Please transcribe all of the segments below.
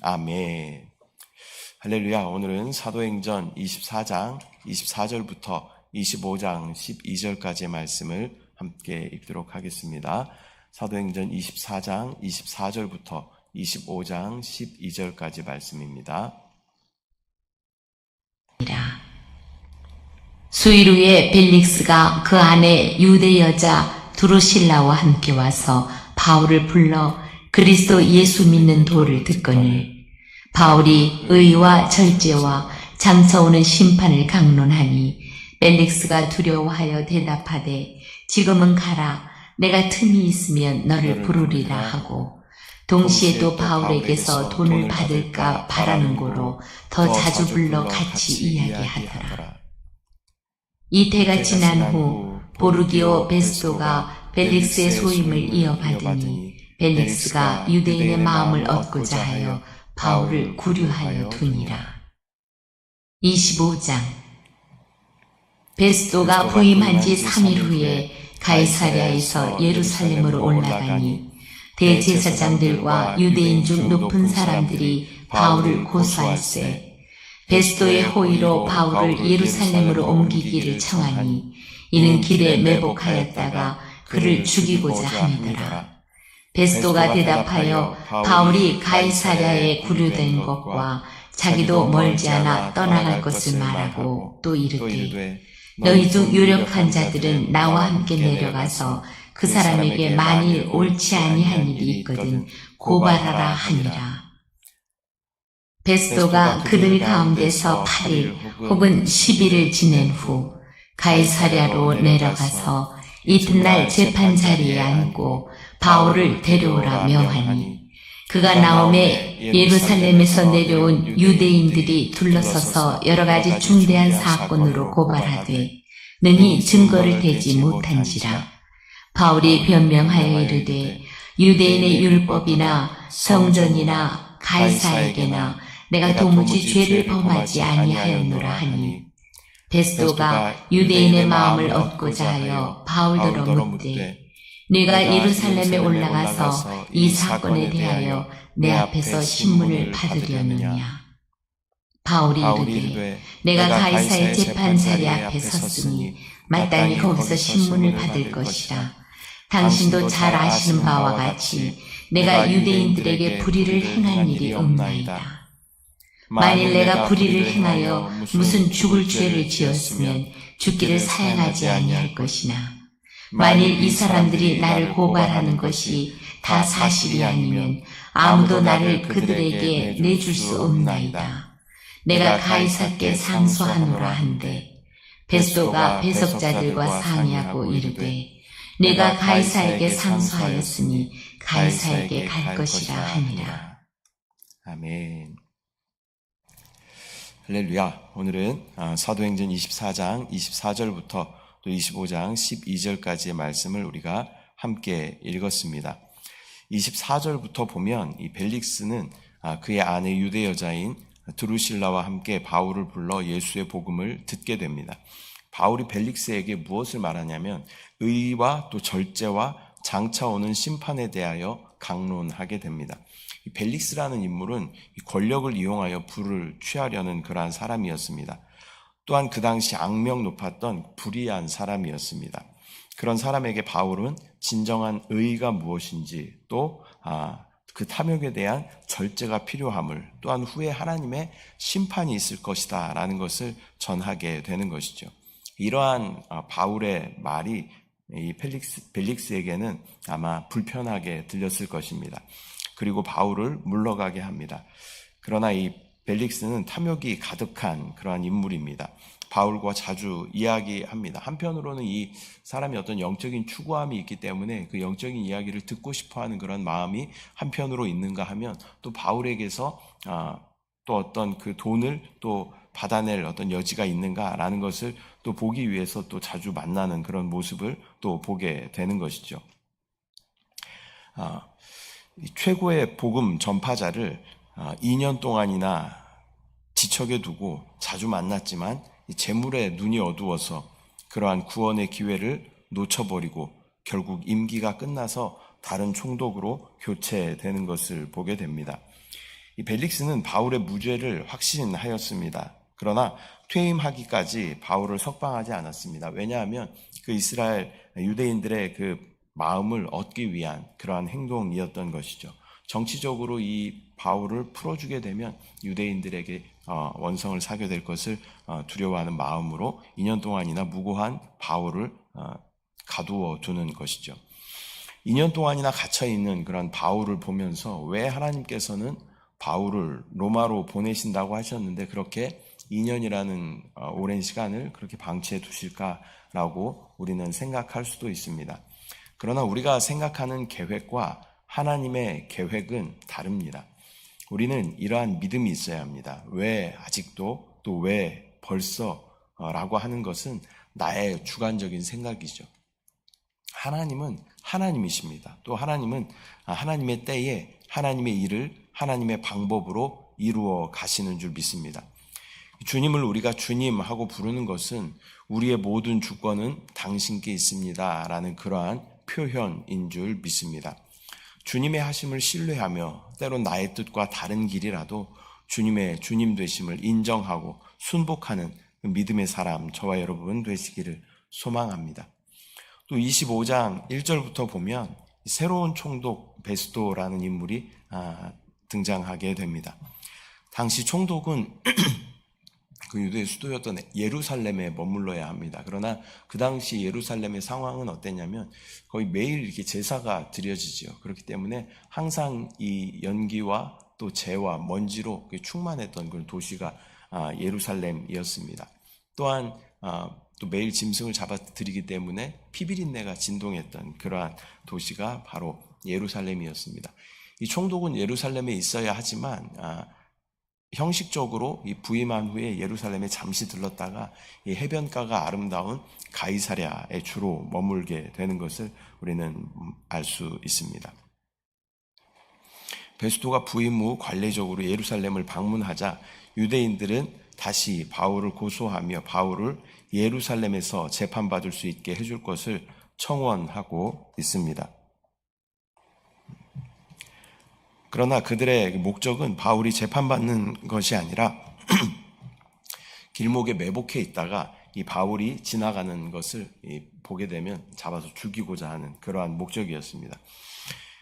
아멘. 할렐루야. 오늘은 사도행전 24장 24절부터 25장 12절까지의 말씀을 함께 읽도록 하겠습니다. 사도행전 24장 24절부터 25장 12절까지 말씀입니다. 수일 후에 벨릭스가 그 안에 유대 여자 두루실라와 함께 와서 바울을 불러 그리스도 예수 믿는 도를 듣거늘. 바울이 의와 절제와 장차 오는 심판을 강론하니 벨릭스가 두려워하여 대답하되 지금은 가라. 내가 틈이 있으면 너를 부르리라 하고 동시에 또 바울에게서 돈을 받을까 바라는 고로 더 자주 불러 같이 이야기하더라. 이태가 지난 후 보르기오 베스토가 벨릭스의 소임을 이어받으니 벨릭스가 유대인의 마음을 얻고자 하여 바울을 구류하여 두니라. 25장. 베스토가 부임한 지 3일 후에 가이사랴에서 예루살렘으로 올라가니 대제사장들과 유대인 중 높은 사람들이 바울을 고소할세. 베스도의 호의로 바울을 예루살렘으로 옮기기를 청하니 이는 길에 매복하였다가 그를 죽이고자 함이더라. 베스도가 대답하여 바울이 가이사랴에 구류된 것과 자기도 멀지 않아 떠나갈 것을 말하고 또 이르되 너희 중 유력한 자들은 나와 함께 내려가서 그 사람에게 만일 옳지 아니한 일이 있거든 고발하라 하니라. 베스도가 그들 가운데서 8일 혹은 10일을 지낸 후 가이사랴로 내려가서 이튿날 재판 자리에 앉고 바울을 데려오라 명하니 그가 나옴에 예루살렘에서 내려온 유대인들이 둘러서서 여러 가지 중대한 사건으로 고발하되 능히 증거를 대지 못한지라. 바울이 변명하여 이르되 유대인의 율법이나 성전이나 가이사에게나 내가 도무지 죄를 범하지 아니하였노라 하니 베스도가 유대인의 마음을 얻고자 하여 바울더러 묻되 네가 예루살렘에 올라가서 이 사건에 대하여 내 앞에서 신문을 받으려느냐? 바울이 이르되 내가 가이사의 재판자리 앞에 섰으니 마땅히 거기서 신문을 받을 것이라. 당신도 잘 아시는 바와 같이 내가 유대인들에게 불의를 행한 일이 없나이다 만일 내가 불의를 행하여 무슨 죽을 죄를 지었으면 죽기를 사양하지 아니할 것이나 만일 이 사람들이 나를 고발하는 것이 다 사실이 아니면 아무도 나를 그들에게 내줄 수 없나이다. 내가 가이사께 상소하노라 한데 베스도가 배석자들과 상의하고 이르되 내가 가이사에게 상소하였으니 가이사에게 갈 것이라 하니라. 아멘. 할렐루야. 오늘은 아, 사도행전 24장 24절부터 또 25장 12절까지의 말씀을 우리가 함께 읽었습니다. 24절부터 보면 이 벨릭스는 아, 그의 아내 유대 여자인 드루실라와 함께 바울을 불러 예수의 복음을 듣게 됩니다. 바울이 벨릭스에게 무엇을 말하냐면 의와 또 절제와 장차 오는 심판에 대하여 강론하게 됩니다. 벨릭스라는 인물은 권력을 이용하여 부를 취하려는 그러한 사람이었습니다. 또한 그 당시 악명 높았던 불의한 사람이었습니다. 그런 사람에게 바울은 진정한 의가 무엇인지 또 아, 그 탐욕에 대한 절제가 필요함을 또한 후에 하나님의 심판이 있을 것이다 라는 것을 전하게 되는 것이죠. 이러한 아, 바울의 말이 이 펠릭스, 벨릭스에게는 아마 불편하게 들렸을 것입니다. 그리고 바울을 물러가게 합니다. 그러나 이 벨릭스는 탐욕이 가득한 그러한 인물입니다. 바울과 자주 이야기합니다. 한편으로는 이 사람이 어떤 영적인 추구함이 있기 때문에 그 영적인 이야기를 듣고 싶어 하는 그런 마음이 한편으로 있는가 하면 또 바울에게서 아, 또 어떤 그 돈을 또 받아낼 어떤 여지가 있는가라는 것을 또 보기 위해서 또 자주 만나는 그런 모습을 또 보게 되는 것이죠. 아, 최고의 복음 전파자를 2년 아, 동안이나 지척에 두고 자주 만났지만 재물에 눈이 어두워서 그러한 구원의 기회를 놓쳐버리고 결국 임기가 끝나서 다른 총독으로 교체되는 것을 보게 됩니다. 이 벨릭스는 바울의 무죄를 확신하였습니다. 그러나 퇴임하기까지 바울을 석방하지 않았습니다. 왜냐하면 그 이스라엘 유대인들의 그 마음을 얻기 위한 그러한 행동이었던 것이죠. 정치적으로 이 바울을 풀어주게 되면 유대인들에게 어, 원성을 사게 될 것을 어, 두려워하는 마음으로 2년 동안이나 무고한 바울을 어, 가두어 두는 것이죠. 2년 동안이나 갇혀 있는 그런 바울을 보면서 왜 하나님께서는 바울을 로마로 보내신다고 하셨는데 그렇게 2년이라는 어, 오랜 시간을 그렇게 방치해 두실까라고 우리는 생각할 수도 있습니다. 그러나 우리가 생각하는 계획과 하나님의 계획은 다릅니다. 우리는 이러한 믿음이 있어야 합니다. 왜 아직도 또 왜 벌써 어, 라고 하는 것은 나의 주관적인 생각이죠. 하나님은 하나님이십니다. 또 하나님은 아, 하나님의 때에 하나님의 일을 하나님의 방법으로 이루어 가시는 줄 믿습니다. 주님을 우리가 주님하고 부르는 것은 우리의 모든 주권은 당신께 있습니다. 라는 그러한 표현인 줄 믿습니다. 주님의 하심을 신뢰하며 때론 나의 뜻과 다른 길이라도 주님의 주님 되심을 인정하고 순복하는 그 믿음의 사람 저와 여러분 되시기를 소망합니다. 또 25장 1절부터 보면 새로운 총독 베스도라는 인물이 아, 등장하게 됩니다. 당시 총독은 그 유대의 수도였던 예루살렘에 머물러야 합니다. 그러나 그 당시 예루살렘의 상황은 어땠냐면 거의 매일 이렇게 제사가 드려지지요. 그렇기 때문에 항상 이 연기와 또 재와 먼지로 충만했던 그런 도시가 아, 예루살렘이었습니다. 또한 아, 또 매일 짐승을 잡아 드리기 때문에 피비린내가 진동했던 그러한 도시가 바로 예루살렘이었습니다. 이 총독은 예루살렘에 있어야 하지만 아, 형식적으로 이 부임한 후에 예루살렘에 잠시 들렀다가 이 해변가가 아름다운 가이사랴에 주로 머물게 되는 것을 우리는 알 수 있습니다. 베스도가 부임 후 관례적으로 예루살렘을 방문하자 유대인들은 다시 바울을 고소하며 바울을 예루살렘에서 재판받을 수 있게 해줄 것을 청원하고 있습니다. 그러나 그들의 목적은 바울이 재판받는 것이 아니라 길목에 매복해 있다가 이 바울이 지나가는 것을 보게 되면 잡아서 죽이고자 하는 그러한 목적이었습니다.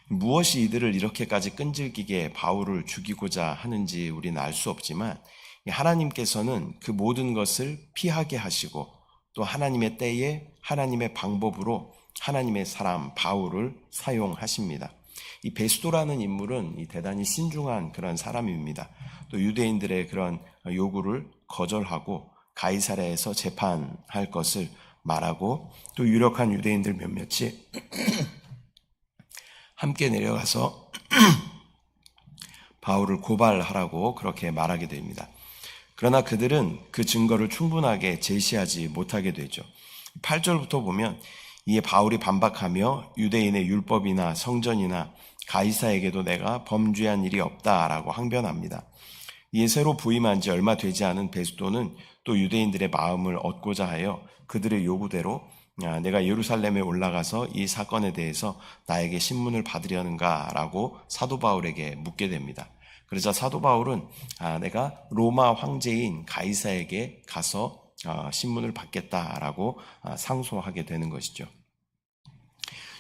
무엇이 이들을 이렇게까지 끈질기게 바울을 죽이고자 하는지 우리는 알 수 없지만 하나님께서는 그 모든 것을 피하게 하시고 또 하나님의 때에 하나님의 방법으로 하나님의 사람 바울을 사용하십니다. 이 베스도라는 인물은 이 대단히 신중한 그런 사람입니다. 또 유대인들의 그런 요구를 거절하고 가이사랴에서 재판할 것을 말하고 또 유력한 유대인들 몇몇이 함께 내려가서 바울을 고발하라고 그렇게 말하게 됩니다. 그러나 그들은 그 증거를 충분하게 제시하지 못하게 되죠. 8절부터 보면 이에 바울이 반박하며 유대인의 율법이나 성전이나 가이사에게도 내가 범죄한 일이 없다라고 항변합니다. 이에 새로 부임한 지 얼마 되지 않은 베스도는 또 유대인들의 마음을 얻고자 하여 그들의 요구대로 야, 내가 예루살렘에 올라가서 이 사건에 대해서 나에게 신문을 받으려는가라고 사도 바울에게 묻게 됩니다. 그러자 사도 바울은 아, 내가 로마 황제인 가이사에게 가서 아, 신문을 받겠다라고 아, 상소하게 되는 것이죠.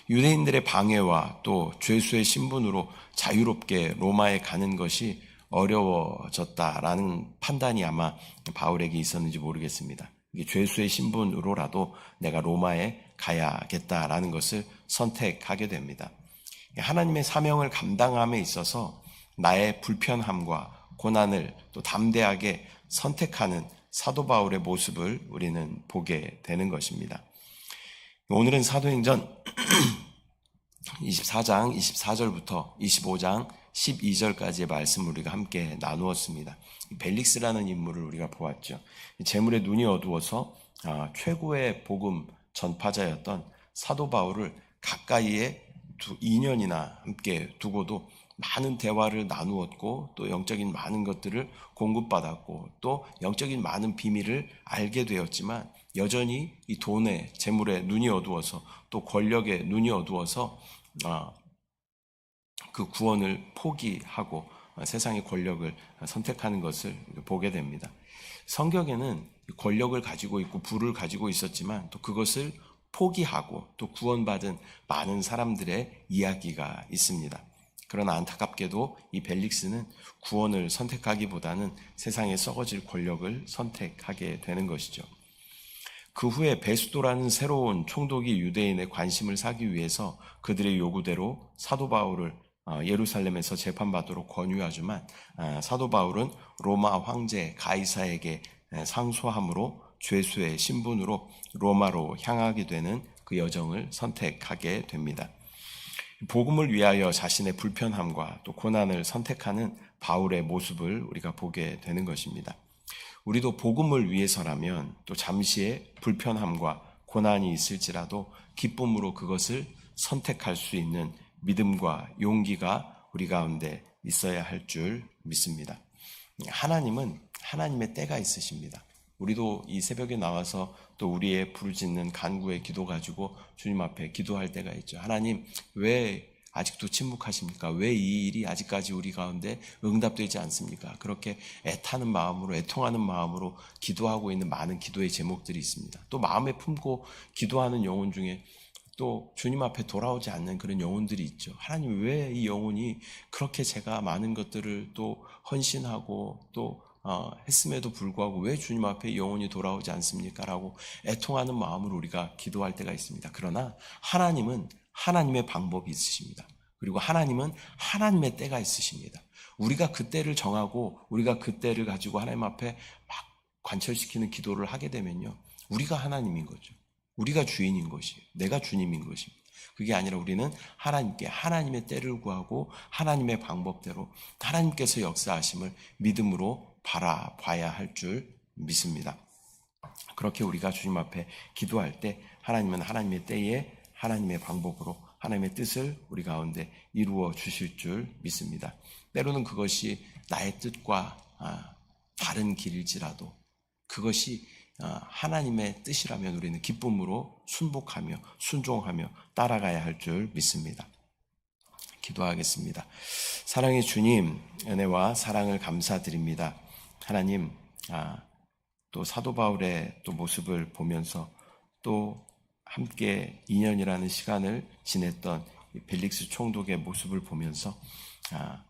유대인들의 방해와 또 죄수의 신분으로 자유롭게 로마에 가는 것이 어려워졌다라는 판단이 아마 바울에게 있었는지 모르겠습니다. 죄수의 신분으로라도 내가 로마에 가야겠다라는 것을 선택하게 됩니다. 하나님의 사명을 감당함에 있어서 나의 불편함과 고난을 또 담대하게 선택하는 사도 바울의 모습을 우리는 보게 되는 것입니다. 오늘은 사도행전 24장 24절부터 25장 12절까지의 말씀을 우리가 함께 나누었습니다. 벨릭스라는 인물을 우리가 보았죠. 재물에 눈이 어두워서 아, 최고의 복음 전파자였던 사도 바울을 가까이에 2년이나 함께 두고도 많은 대화를 나누었고 또 영적인 많은 것들을 공급받았고 또 영적인 많은 비밀을 알게 되었지만 여전히 이 돈에 재물에 눈이 어두워서 또 권력에 눈이 어두워서 아, 그 구원을 포기하고 세상의 권력을 선택하는 것을 보게 됩니다. 성경에는 권력을 가지고 있고 부를 가지고 있었지만 또 그것을 포기하고 또 구원받은 많은 사람들의 이야기가 있습니다. 그러나 안타깝게도 이 벨릭스는 구원을 선택하기보다는 세상에 썩어질 권력을 선택하게 되는 것이죠. 그 후에 베스도라는 새로운 총독이 유대인의 관심을 사기 위해서 그들의 요구대로 사도 바울을 어, 예루살렘에서 재판받도록 권유하지만 아, 사도 바울은 로마 황제 가이사에게 상소함으로 죄수의 신분으로 로마로 향하게 되는 그 여정을 선택하게 됩니다. 복음을 위하여 자신의 불편함과 또 고난을 선택하는 바울의 모습을 우리가 보게 되는 것입니다. 우리도 복음을 위해서라면 또 잠시의 불편함과 고난이 있을지라도 기쁨으로 그것을 선택할 수 있는 믿음과 용기가 우리 가운데 있어야 할 줄 믿습니다. 하나님은 하나님의 때가 있으십니다. 우리도 이 새벽에 나와서 또 우리의 부르짖는 간구의 기도 가지고 주님 앞에 기도할 때가 있죠. 하나님, 왜 아직도 침묵하십니까? 왜 이 일이 아직까지 우리 가운데 응답되지 않습니까? 그렇게 애타는 마음으로, 애통하는 마음으로 기도하고 있는 많은 기도의 제목들이 있습니다. 또 마음에 품고 기도하는 영혼 중에 또 주님 앞에 돌아오지 않는 그런 영혼들이 있죠. 하나님 왜 이 영혼이 그렇게 제가 많은 것들을 또 헌신하고 또 어, 했음에도 불구하고 왜 주님 앞에 영혼이 돌아오지 않습니까? 라고 애통하는 마음으로 우리가 기도할 때가 있습니다. 그러나 하나님은 하나님의 방법이 있으십니다. 그리고 하나님은 하나님의 때가 있으십니다. 우리가 그 때를 정하고 우리가 그 때를 가지고 하나님 앞에 막 관철시키는 기도를 하게 되면요. 우리가 하나님인 거죠. 우리가 주인인 것이에요. 내가 주님인 것입니다. 그게 아니라 우리는 하나님께 하나님의 때를 구하고 하나님의 방법대로 하나님께서 역사하심을 믿음으로 바라봐야 할 줄 믿습니다. 그렇게 우리가 주님 앞에 기도할 때 하나님은 하나님의 때에 하나님의 방법으로 하나님의 뜻을 우리 가운데 이루어 주실 줄 믿습니다. 때로는 그것이 나의 뜻과 아, 다른 길일지라도 그것이 아, 하나님의 뜻이라면 우리는 기쁨으로 순복하며 순종하며 따라가야 할 줄 믿습니다. 기도하겠습니다. 사랑의 주님, 은혜와 사랑을 감사드립니다. 하나님, 아, 또 사도 바울의 또 모습을 보면서 또 함께 2년이라는 시간을 지냈던 벨릭스 총독의 모습을 보면서 아,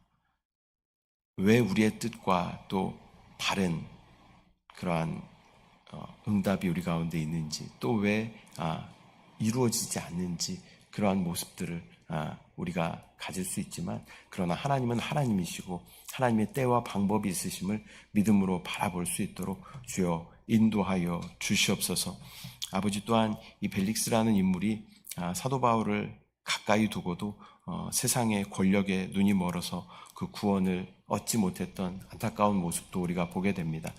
왜 우리의 뜻과 또 다른 그러한 어, 응답이 우리 가운데 있는지 또왜 아, 이루어지지 않는지 그러한 모습들을 아, 우리가 가질 수 있지만 그러나 하나님은 하나님이시고 하나님의 때와 방법이 있으심을 믿음으로 바라볼 수 있도록 주여 인도하여 주시옵소서. 아버지 또한 이 벨릭스라는 인물이 아, 사도 바울을 가까이 두고도 어, 세상의 권력에 눈이 멀어서 그 구원을 얻지 못했던 안타까운 모습도 우리가 보게 됩니다.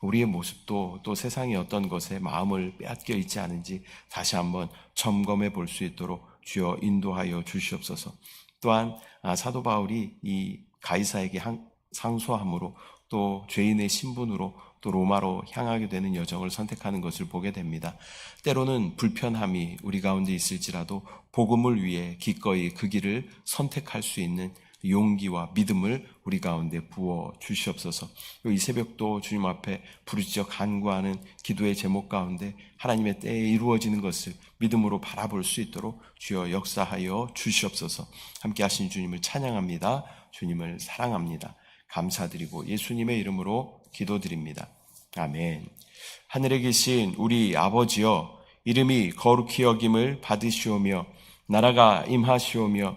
우리의 모습도 또 세상의 어떤 것에 마음을 빼앗겨 있지 않은지 다시 한번 점검해 볼 수 있도록 주여 인도하여 주시옵소서. 또한 아, 사도 바울이 이 가이사에게 상소함으로 또 죄인의 신분으로 또 로마로 향하게 되는 여정을 선택하는 것을 보게 됩니다. 때로는 불편함이 우리 가운데 있을지라도 복음을 위해 기꺼이 그 길을 선택할 수 있는 용기와 믿음을 우리 가운데 부어 주시옵소서. 이 새벽도 주님 앞에 부르짖어 간구하는 기도의 제목 가운데 하나님의 때에 이루어지는 것을 믿음으로 바라볼 수 있도록 주여 역사하여 주시옵소서. 함께 하신 주님을 찬양합니다. 주님을 사랑합니다. 감사드리고 예수님의 이름으로 기도드립니다. 아멘. 하늘에 계신 우리 아버지여 이름이 거룩히 여김을 받으시오며 나라가 임하시오며